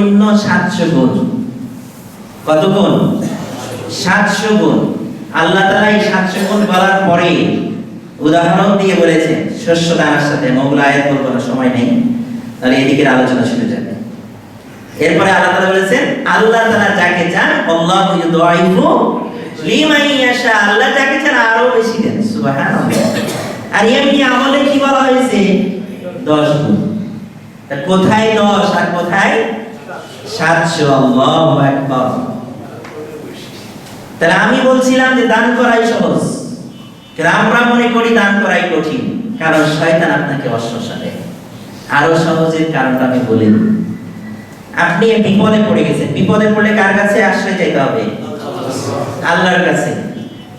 সর্বনিম্ন সাতশো গুণ। কত গুণ? সাতশো গুণ। আল্লাহ তালা এই সাতশো গুণ বলার পরে উদাহরণ দিয়ে বলেছেন, শস্য দানার সাথে আয়াত বলব না সময় নেই। তাহলে এদিকের আলোচনা শুরু যাবে। এরপরে আল্লাহ বলেছেন, আল্লাহ যাকে চান, আল্লাহু যাকে চান আরও বেশি দেন। আর এমনি আমলে কি বলা হয়েছে? 10 গুণ। কোথায় 10 আর কোথায় 700 আল্লাহু আকবার। তাহলে আমি বলছিলাম যে দান করাই সহজ। আমরা মনে করি দান করাই কঠিন। কারণ শয়তান আপনাকে অশ্বাসা দেয়। আরও সহজের কারণটা আমি বলে আপনি বিপদে পড়ে গেছেন। বিপদে পড়লে কার কাছে আশ্রয় চাইতে হবে? আল্লাহর কাছে।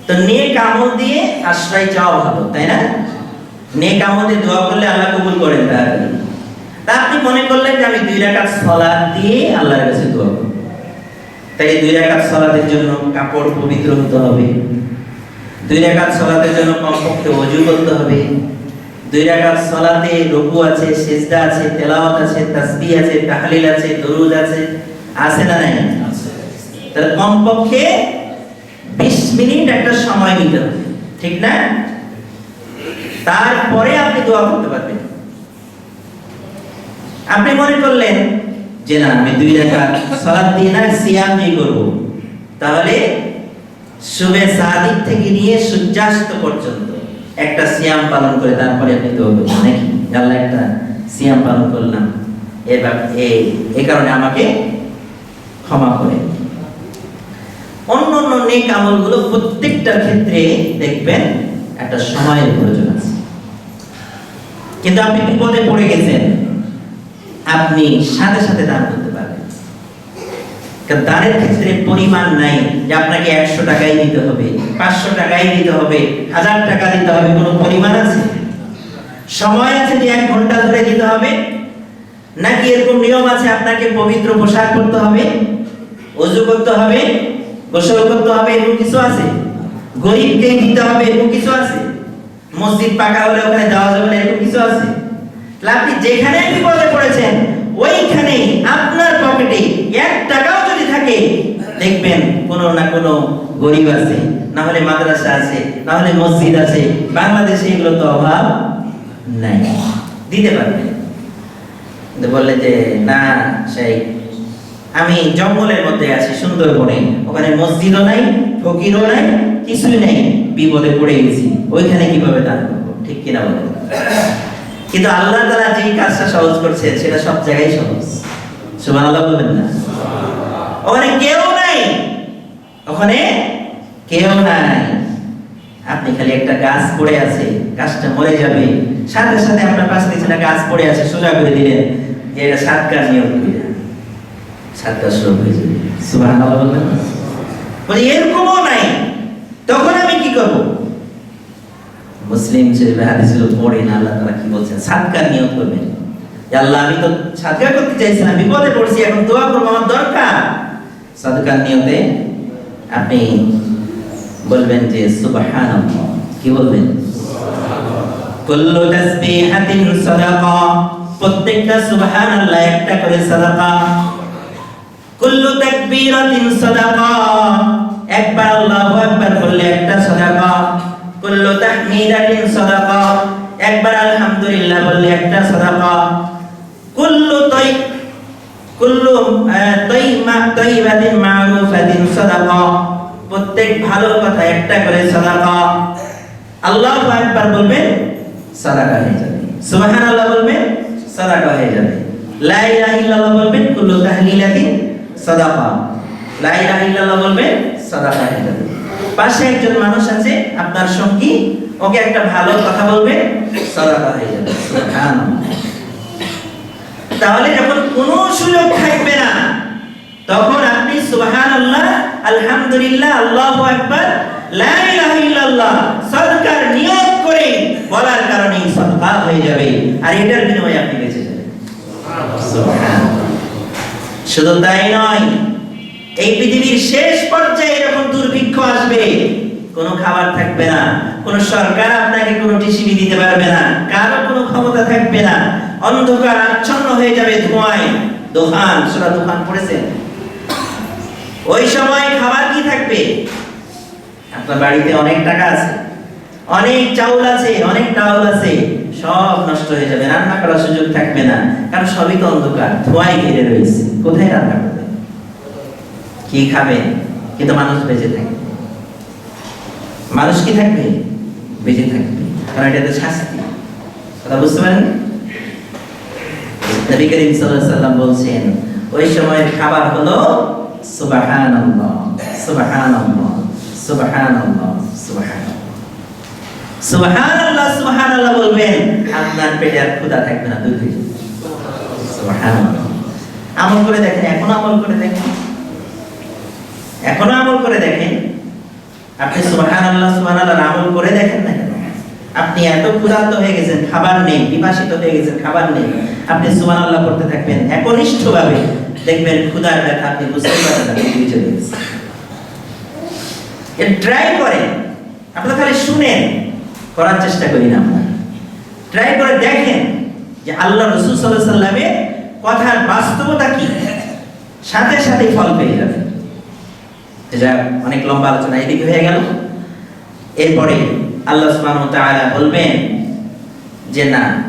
তো নেক আমল দিয়ে আশ্রয় চাওয়া ভালো, তাই না? নেক আমল দিয়ে করলে আল্লাহ কবুল করেন তাড়াতাড়ি তা আপনি মনে করলেন যে আমি দুই রাকাত সালাত দিয়ে আল্লাহর কাছে দোয়া করব। তাই দুই রাকাত সালাতের জন্য কাপড় পবিত্র হতে হবে। দুই রাকাত সালাতের জন্য কমপক্ষে ওযু করতে হবে। দুই রাকাত সালাতে রুকু আছে সিজদা আছে তেলাওয়াত আছে তাসবিহ আছে তাহলিল আছে দরুদ আছে। আছে না নাই? তাহলে কমপক্ষে 20 মিনিট একটা সময় নিতে হবে। ঠিক না? তারপরে আপনি দোয়া করতে পারবেন। আপনি মনে করলেন যে না, আমি দুই রাকাত সালাত দিয়ে না, সিয়াম দিয়ে করব। তাহলে শুভে সাদিক থেকে নিয়ে সূর্যাস্ত পর্যন্ত একটা সিয়াম পালন করে তারপরে আপনি করবেন নাকি আল্লাহ একটা সিয়াম পালন করলাম। এবার এই এই কারণে আমাকে ক্ষমা করে অন্য অন্য নেক আমলগুলো প্রত্যেকটার ক্ষেত্রে দেখবেন একটা সময়ের প্রয়োজন আছে। কিন্তু আপনি বিপদে পড়ে গেছেন? আপনি সাথে সাথে দান করতে পারবেন। দানের ক্ষেত্রে পরিমাণ নাই যে আপনাকে একশো টাকাই দিতে হবে, পাঁচশো টাকাই দিতে হবে, হাজার টাকা দিতে হবে, কোনো পরিমাণ আছে? সময় আছে যে এক ঘণ্টা ধরে দিতে হবে? নাকি এরকম নিয়ম আছে আপনাকে পবিত্র পোশাক করতে হবে, অজু করতে হবে, গোসল করতে হবে, এরকম কিছু আছে? গরিবকে দিতে হবে, এরকম কিছু আছে? মসজিদ পাকা হলে ওখানে যাওয়া যাবে না, এরকম কিছু আছে? আপনি যেখানে বিপদে পড়েছেন ওইখানেই আপনার পকেটে এক টাকাও যদি থাকে, দেখবেন কোনো না কোনো গরিব আছে, না হলে মাদ্রাসা আছে, না হলে মসজিদ আছে, বাংলাদেশে এগুলো তো অভাব নাই। দিতে পারবেন। কিন্তু বললে যে, না, সেই, আমি জঙ্গলের মধ্যে আছি সুন্দরবনে ওখানে মসজিদও নাই, ফকিরও নাই, কিছুই নাই। বিপদে পড়ে গেছি। ওইখানে কীভাবে দান করব? ঠিক কিনা বলেন। কিন্তু আল্লাহ তারা যে কাজটা সহজ করছে সেটা সব জায়গায় সহজ। সুমান আল্লাহ বলবেন না? ওখানে কেউ নাই। ওখানে কেউ নাই। আপনি খালি একটা গাছ পড়ে আছে, গাছটা মরে যাবে। সাথে সাথে আপনার পাশে একটা গাছ পড়ে আছে, সোজা করে দিলেন। যে এটা সাত গাছ নিয়ম করে সাত কাজ শুরু হয়ে যাবে। সুবাহ? এরকমও নাই। তখন আমি কি করব? মুসলিম শরীফে হাদিসগুলো পড়েন আল্লাহ তারা কি বলছেন? সাদকার নিয়ত করবেন। আল্লাহ আমি তো সাদকা করতে চাইছিলাম বিপদে পড়ছি এখন দোয়া করব আমার দরকার। সাদকার নিয়তে আপনি বলবেন যে সুবহানাল্লাহ। কি বলবেন? কুল্লু তাসবিহাতিন সাদাকা। প্রত্যেকটা সুবহানাল্লাহ একটা করে সাদাকা। কুল্লু তাকবীরাতিন সাদাকা। একবার আল্লাহু আকবার বললে একটা সাদাকা। কুল্লু তাহমিদাতিন সাদাকা। একবার আলহামদুলিল্লাহ বললে একটা সাদাকা। কুল্লু তাই কুল্লু তাইমা তাইবাতিন মারুফাতিন সাদাকা। প্রত্যেক ভালো কথা একটা করে সাদাকা। আল্লাহু আকবার বলবেন, সাদাকা হয়ে যাবে। সুবহানাল্লাহ বলবেন, সাদাকা হয়ে যাবে। লা ইলাহা ইল্লাল্লাহ বলবেন, কুল্লু তাহলিলাতিন সাদাকা। লা ইলাহা ইল্লাল্লাহ বলবেন, সাদাকা হয়ে যাবে। পাশে একজন মানুষ আছে, আপনার সঙ্গী, ওকে একটা ভালো কথা বলবে। হয়ে যাবে তাহলে যখন কোনো সুযোগ থাকবে না, তখন আপনি সুবহানাল্লাহ, আলহামদুলিল্লাহ করে বলার কারণে সদকা হয়ে যাবে। আর এটার বিনিময়ে আপনি বেঁচে যাবেন। শুধু তাই নয় এই পৃথিবীর শেষ পর্যায়ে যখন দুর্ভিক্ষ আসবে, কোনো খাবার থাকবে না, কোনো সরকার আপনাকে কোনো টিসিবি দিতে পারবে না, কারও কোনো ক্ষমতা থাকবে না, অন্ধকার আচ্ছন্ন হয়ে যাবে ধোঁয়ায়। দোকান সূরা দোকান পড়েছেন ওই সময় খাবার কি থাকবে? আপনার বাড়িতে অনেক টাকা আছে, অনেক চাউল আছে, অনেক ডাউল আছে, সব নষ্ট হয়ে যাবে, রান্না করার সুযোগ থাকবে না, কারণ সবই তো অন্ধকার, ধোঁয়ায় ঘিরে রয়েছে। কোথায় রান্না করবে? কি খাবে? কিন্তু মানুষ বেঁচে থাকবে মানুষ কি থাকবে? বেঁচে থাকবে। কারণ এটা তো শাস্তি। কথা বুঝতে পারেন? নবী করিম সাল্লাম বলছেন, ওই খাবার হলো না আমল করে দেখেন, এখনও আমল করে দেখেন। এখনও আমল করে দেখেন? আপনি সুবহানাল্লাহ সুবহানাল্লাহ আমল করে দেখেন না আপনি এত ক্ষুধার্ত হয়ে গেছেন, খাবার নেই বিভাসিত হয়ে গেছেন, খাবার নেই। আপনি সুবহানাল্লাহ করতে থাকবেন, একনিষ্ঠভাবে দেখবেন ক্ষুধার ব্যথা আপনি বুঝতে পারবেন না পৃথিবী চলে গেছে। ট্রাই করেন। আপনারা খালি শুনেন, করার চেষ্টা করি না আমরা। ট্রাই করে দেখেন যে আল্লাহ রসুল সাল্লাহ সাল্লামের কথার বাস্তবতা কি? সাথে সাথে ফল পেয়ে যাবেন। এটা অনেক লম্বা আলোচনা, এদিকে হয়ে গেল। এরপরে আল্লাহ সুবহানাহু ওয়া তাআলা বলবেন যে, না,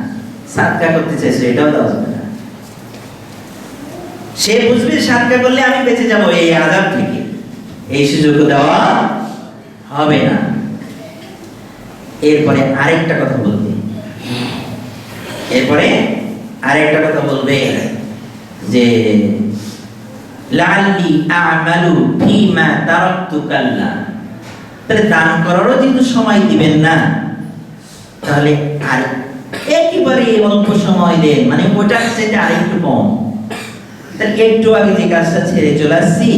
সাদকা করতে চাইছো, এটাও দেওয়া যাবে না। সে বুঝবে সাদকা করলে আমি বেঁচে যাব এই আযাব থেকে। এই সুযোগ দেওয়া হবে না। এরপরে আরেকটা কথা বলবে। এরপরে আরেকটা কথা বলবে যে লাল্লি আমালু ফিমা তারাকতু কাল্লা। তাহলে দান করারও যেহেতু সময় দিবেন না। তাহলে আর একেবারে অল্প সময় দেন মানে ওটার চাইতে আরেকটু কম। তাহলে একটু আগে যে কাজটা ছেড়ে চলে আসছি,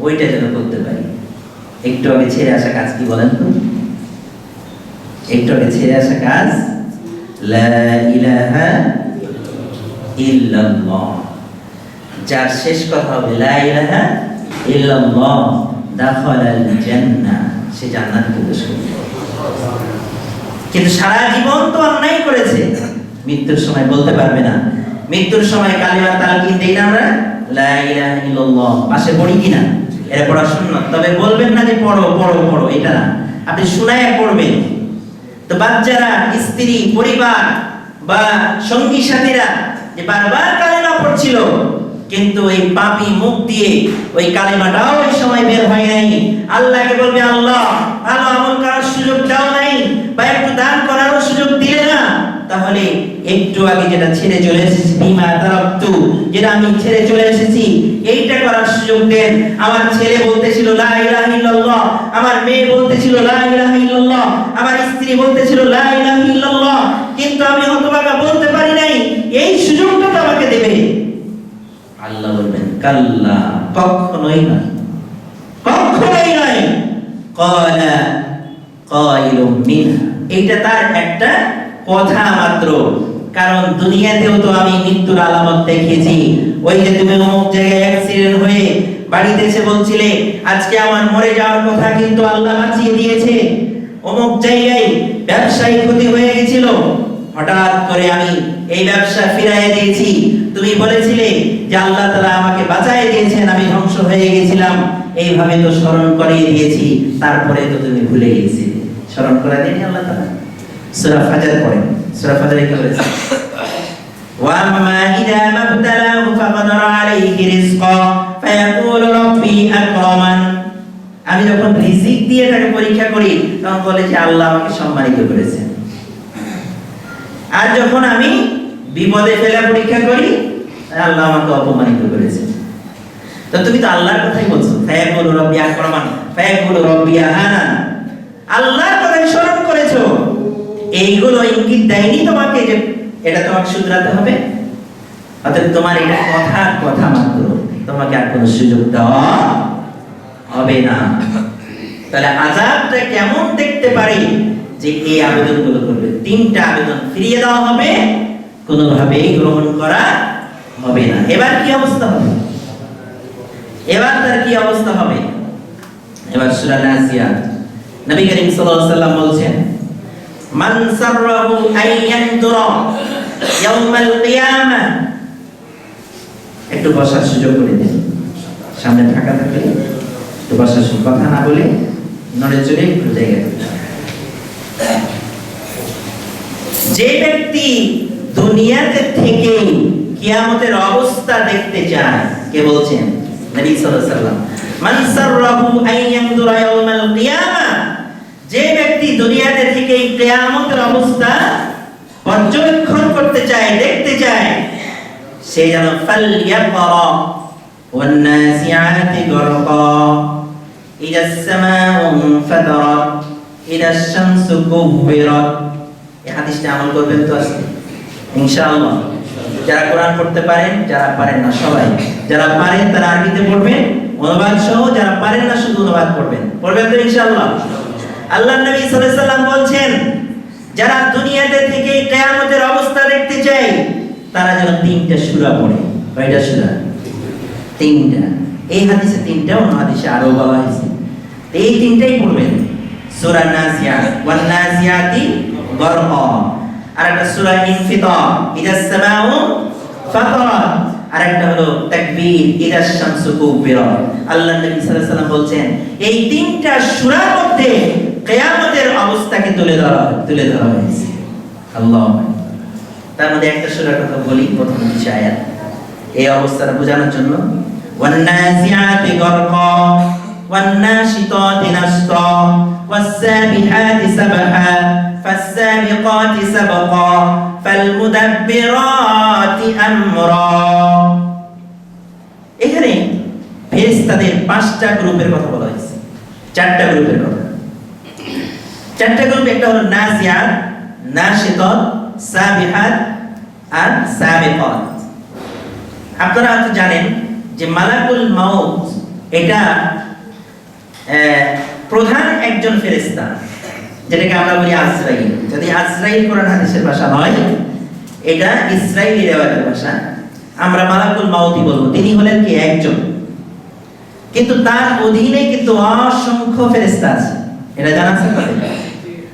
ওইটা যেন করতে পারি। একটু আগে ছেড়ে আসা কাজ কি বলেন তো? একটু আগে ছেড়ে আসা কাজ? লা ইলাহা ইল্লাল্লাহ। যার শেষ কথা হবে, লা ইলাহা ইল্লাল্লাহ, দাখালাল জান্নাহ সে জান্নাতে প্রবেশ করবে। কিন্তু সারা জীবন তো অন্যায় করেছে। মৃত্যুর সময় বলতে পারবে না। মৃত্যুর সময় কালিমা তালকিন দেই না আমরা? লা ইলাহা ইল্লাল্লাহ পাশে পড়ি কিনা এটা পড়া সুন্নাত তবে বলবেন না যে পড়ো পড়ো পড়ো, এটা না। আপনি শুনায় পড়বেন। তো বাচ্চারা, স্ত্রী, পরিবার বা সঙ্গী সাথীরা যে বারবার কালেমা পড়ছিল কিন্তু ওই পাপি মুখ দিয়ে ওই কালিমাটাও ওই সময় বের হয় নাই। আল্লাহকে বলবে, আল্লাহ, ভালো আমল করার সুযোগ দাও নাই বা একটু দান করারও সুযোগ দিলে না। তাহলে একটু আগে যেটা ছেড়ে চলে এসেছি, বিমা তারাক্তু যেটা আমি ছেড়ে চলে এসেছি, এইটা করার সুযোগ দেন। আমার ছেলে বলতেছিল, লা ইলাহা ইল্লাল্লাহ। আমার মেয়ে বলতেছিল, লা ইলাহা ইল্লাল্লাহ। আমার স্ত্রী বলতেছিল, লা ইলাহা ইল্লাল্লাহ। কিন্তু আমি হতভাগা বলতে পারি নাই, এই সুযোগটা তো আমাকে দেবে। আল্লাহ বলবেন, কাল্লা কখনোই নয়। কখনোই নয়। ক্বালা কাইলুম মিনহা। এইটা তার একটা কথা মাত্র। কারণ দুনিয়াতেও তো আমি মৃত্যুর আলামত দেখেছি ওই যে তুমি অমুক জায়গায় অ্যাক্সিডেন্ট হয়ে বাড়িতে এসে বলছিলে, আজকে আমার মরে যাওয়ার কথা কিন্তু আল্লাহ বাঁচিয়ে দিয়েছে। অমুক জায়গায় ব্যবসায়ী ক্ষতি হয়ে গেছিল। হঠাৎ করে আমি এই ব্যবসা ফিরাই দিয়েছি। তুমি বলেছিলে যে আল্লাহ তাআলা আমাকে বাঁচাই দিয়েছেন আমি ধ্বংস হয়ে গেছিলাম এইভাবে তো স্মরণ করিয়ে দিয়েছি তারপরে তো তুমি ভুলে গেছিলে স্মরণ করে দেনি আল্লাহ তাআলা সূরা ফাজর পড়েন সূরা ফাজরে কি বলেছে وأما إذا ما ابتلاه فقدر عليه رزقا فيقول ربي أكرمن আমি যখন রিজিক দিয়ে তাকে পরীক্ষা করি তখন বলে যে আল্লাহ আমাকে সম্মানিত করেছেন আর যখন আমি বিপদে ফেলা পরীক্ষা করি আল্লাহ আমাকে অপমানিত করেছে। তো তুমি তো আল্লাহর কথাই বলছো, ফায়াকুল রব্বি আকরামান, ফায়াকুল রব্বি আহানা। আল্লাহর কথাই স্মরণ করেছ। এইগুলো ইঙ্গিত দেয়নি তোমাকে যে এটা তোমাকে শুধরাতে হবে? অতএব তোমার এটা কথা কথা মাত্র। তোমাকে আর কোনো সুযোগ দেওয়া হবে না। তাহলে আজাবটা কেমন দেখতে পারি যে এই আবেদনগুলো করবে? তিনটা আবেদন ফিরিয়ে দেওয়া হবে। কোনোভাবেই গ্রহণ করা হবে না। এবার কি অবস্থা হবে? এবার তার কি অবস্থা হবে? এবার সূরা নাজিয়াত নবী করিম সাল্লাল্লাহু আলাইহি সাল্লাম বলছেন, মান সাররাহু আন ইয়ানদুরা ইয়াউমাল কিয়ামা একটু বসার সুযোগ করে দিন। সামনে ফাঁকা থাকলে একটু বসার সুযোগ, কথা না বলে নড়ে চড়ে একটু জায়গা যে ব্যক্তি দুনিয়াতে থেকে কিয়ামতের অবস্থা দেখতে চায় কে বলছেন নবী সাল্লাল্লাহু আলাইহি সাল্লাম মান সাররাহু আন ইয়ানজুরা ইয়াওমাল কিয়ামা যে ব্যক্তি দুনিয়াতে থেকে কিয়ামতের অবস্থা পর্যবেক্ষণ করতে চায় দেখতে চায় সে যেন ফালইয়াকরা ওয়ান নাসিআতি গরকা ইদা السماء انفطرت ইদা الشمس كورت এই হাদিসটা আমল করবেন তো আজকে ইনশাআল্লাহ। যারা কোরআন পড়তে পারেন, যারা পারেন না, সবাই। যারা পারেন, তারা আরবিতে পড়বেন অনুবাদ সহ যারা পারেন না, শুধু অনুবাদ পড়বেন। পড়বেন তো ইনশাআল্লাহ? আল্লাহ নবী সাল্লাল্লাহু আলাইহি সাল্লাম বলছেন, যারা দুনিয়াতে থেকে কিয়ামতের অবস্থা দেখতে চায়, তারা যেন তিনটা সূরা পড়ে। কয়টা সূরা? তিনটা। এই হাদিসে তিনটা, অন্য হাদিসে আরও বলা হয়েছে। এই তিনটাই পড়বেন। সূরা নাজিয়াত, ওয়ান নাজিয়াতি গরকা আর একটা সূরা ইনফিতার ইদা সামাউ ফাতারাত আর একটা হলো তাকবীর ইদা শামসু কুবিরাত আল্লাহ নবী সাল্লাল্লাহু আলাইহি সাল্লাম বলছেন এই তিনটা সূরার মধ্যে কিয়ামতের অবস্থাকে তুলে ধরা তুলে ধরা হয়েছে আল্লাহ তার মধ্যে একটা সূরার কথা বলি প্রথম কিছু আয়াত এই অবস্থাটা বোঝানোর জন্য والنازعات غرقا والناشطات نشطا والسابحات سبحا فالسابقات سبقا فالمدبرات أمرا এখানে ফেরেশতাদের পাঁচটা গ্রুপের কথা বলা হয়েছে চারটা গ্রুপের কথা চারটা গ্রুপ একটা হলো নাজিয়াত নাশিতাত সাবিহাত আর সাবিকাত আপনারা হয়তো জানেন যে মালাকুল মাউত এটা আহ, প্রধান একজন ফেরেশতা যেটাকে আমরা বলি আজরাইল। যদি আজরাইল কোরআন হাদিসের ভাষা হয় এটা ইসরায়েলি রেওয়াজের ভাষা। আমরা মালাকুল মাউতি বলব। তিনি হলেন কি? একজন। কিন্তু তার অধীনে কিন্তু অসংখ্য ফেরেশতা আছে। এটা জানা আছে?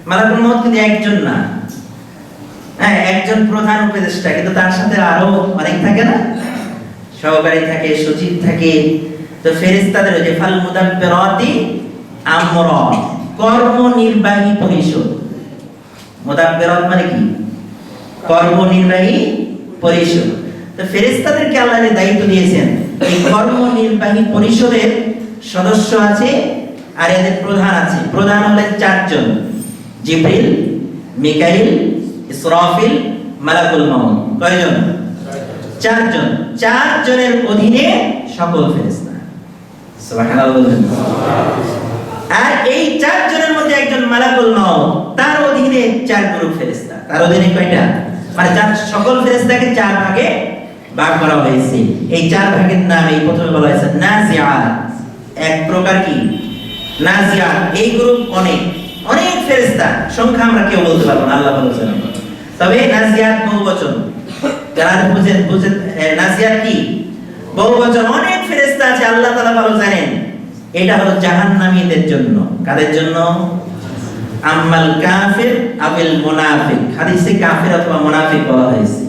মালাকুল মাউত কিন্তু একজন না। হ্যাঁ একজন প্রধান উপদেষ্টা, কিন্তু তার সাথে আরও অনেক থাকে না? সহকারী থাকে, সচিব থাকে। তো ফেরেশতাদের ওই যে ফাল মুদাব্বিরাতি আমর কর্ম নির্বাহী পরিষদ। মুদাব্বিরাত মানে কি? কর্ম নির্বাহী পরিষদ। তো ফেরেশতাদেরকে আল্লাহ দায়িত্ব দিয়েছেন, এই কর্ম নির্বাহী পরিষদের সদস্য আছে আর এদের প্রধান আছে। প্রধান হলেন চারজন, জিব্রিল, মিকাইল, ইসরাফিল, মালাকুল মাউত। কয়জন? চারজন। চারজনের অধীনে সকল ফেরেশতা। সুবহানাল্লাহ। আর এই চারজনের মধ্যে একজন মালাকুল মাউত, তার অধীনে চার গ্রুপ ফেরেস্তা তার অধীনে কয়টা? মানে চার, সকল ফেরেস্তাকে চার ভাগে ভাগ করা হয়েছে। এই চার ভাগের নাম এই প্রথমে বলা হয়েছে নাজিআত এক প্রকার কি? নাজিআত এই গ্রুপ অনেক। অনেক ফেরেস্তা সংখ্যা আমরা কেউ বলতে পারব না, আল্লাহ বলেছেন তবে নাজিআত বহু বচন। যারা বুঝেন বুঝেন নাজিয়াত কি? বহুবচন অনেক ফেরেস্তা আছে, আল্লাহ তাআলা ভালো জানেন। এটা হলো জাহান্নামীদের জন্য। কাদের জন্য? আম্মাল কাফির আবিল মুনাফিক। হাদিসে কাফির অথবা মুনাফিক বলা হয়েছে।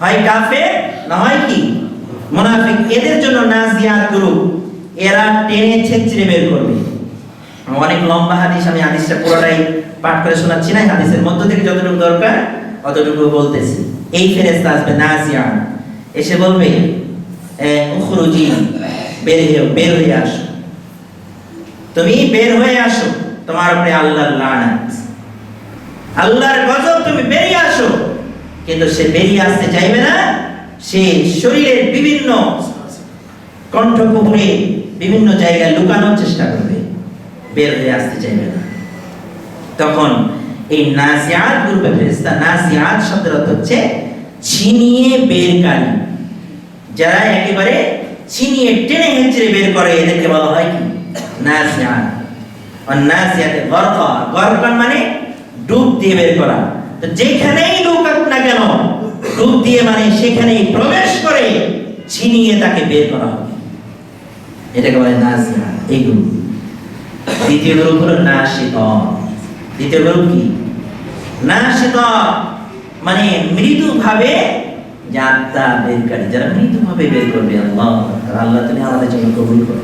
হয় কাফির না হয় কি? মুনাফিক। এদের জন্য নাজিয়াত গ্রুপ এরা টেনে ছেঁচড়ে বের করবে। অনেক লম্বা হাদিস, আমি হাদিসটা পুরোটাই পাঠ করে শোনাচ্ছি না হাদিসের মধ্য থেকে যতটুকু দরকার, অতটুকু বলতেছি। এই ফেরেশতা আসবে নাজিয়া এসে বলবে উখরুজি, বের হয়ে বের হয়ে আসো। তুমি বের হয়ে আসো। তোমার উপরে আল্লাহর লানাত। আল্লাহর গজব তুমি বেরিয়ে আসো। কিন্তু সে বেরিয়ে আসতে চাইবে না। সে শরীরের বিভিন্ন কণ্ঠকুহরে বিভিন্ন জায়গায় লুকানোর চেষ্টা করবে। বের হয়ে আসতে চাইবে না। তখন এই নাজিয়াত গ্রুপে ফেরেশতা নাজিয়াত শব্দের অর্থ হচ্ছে ছিনিয়ে বেরকারী। যারা একেবারে ছিনিয়ে টেনে হেঁচড়ে বের করে, এদেরকে বলা হয় কি? নাজিয়াত আর নাজিয়াতে গরকা গরকা মানে ডুব দিয়ে বের করা। তো যেখানেই লুকাক না কেন, ডুব দিয়ে মানে সেখানেই প্রবেশ করে ছিনিয়ে তাকে বের করা হবে। এটাকে বলে নাজিয়া এই গ্রুপ দ্বিতীয় গ্রুপ হলো নাশিত দ্বিতীয় গ্রুপ কি? নাশিত মানে মৃদু ভাবে যে আত্মা বেরকারী যারা মৃদুভাবে বের করবে, আল্লাহ আল্লাহ তুমি আমাদের জন্য কবুল করো।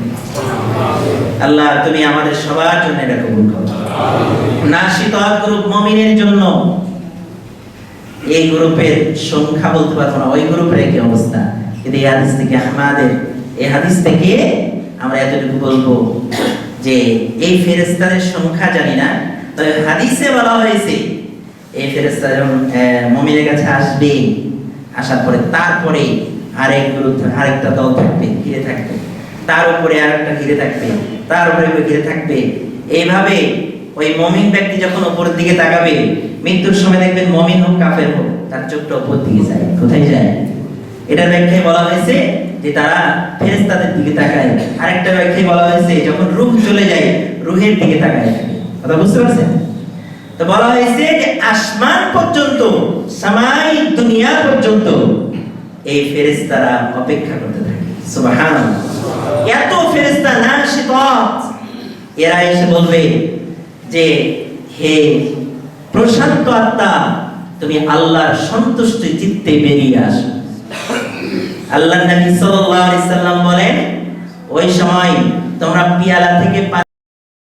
আল্লাহ, তুমি আমাদের সবার জন্য এটা কবুল করো। নাসিত গ্রুপ মমিনের জন্য এই গ্রুপের সংখ্যা বলতে পারব না, ওই গ্রুপের কি অবস্থা। কিন্তু এই হাদিস থেকে আমাদের, এই হাদিস থেকে আমরা এতটুকু বলব যে, এই ফেরেস্তাদের সংখ্যা জানি না, তবে হাদিসে বলা হয়েছে, এই ফেরেস্তা মুমিনের কাছে আসবে, আসার পরে তারপরে আরেক গ্রুপ আরেকটা দল থাকবে, ঘিরে থাকবে। তার উপরে আর একটা ঘিরে থাকবে, তার উপরে ঘিরে থাকবে। এইভাবে ওই মমিন ব্যক্তি যখন উপরের দিকে তাকাবে, মৃত্যুর সময় দেখবেন মমিন হোক, কাফের হোক, তার চোখটা উপর দিকে যায়। কোথায় যায়? এটার ব্যাখ্যায় বলা হয়েছে যে তারা ফেরেস্তাদের দিকে তাকায়। আরেকটা ব্যাখ্যায় বলা হয়েছে, যখন রূহ চলে যায়, রুহের দিকে তাকায়। কথা বুঝতে পারছেন? তো বলা হয়েছে যে আসমান পর্যন্ত, সামাই দুনিয়া পর্যন্ত এই ফেরেস্তারা অপেক্ষা করতে থাকে। সুবহানাল্লাহ। এত ফেরেস্তা না এরা এসে বলবে যে, হে প্রশান্ত আত্মা, তুমি আল্লাহর সন্তুষ্টি চিত্তে বেরিয়ে আসো। আল্লাহ নবী সাল্লাল্লাহু আলাইহি সাল্লাম বলেন, ওই সময় তোমরা পিয়ালা থেকে পানি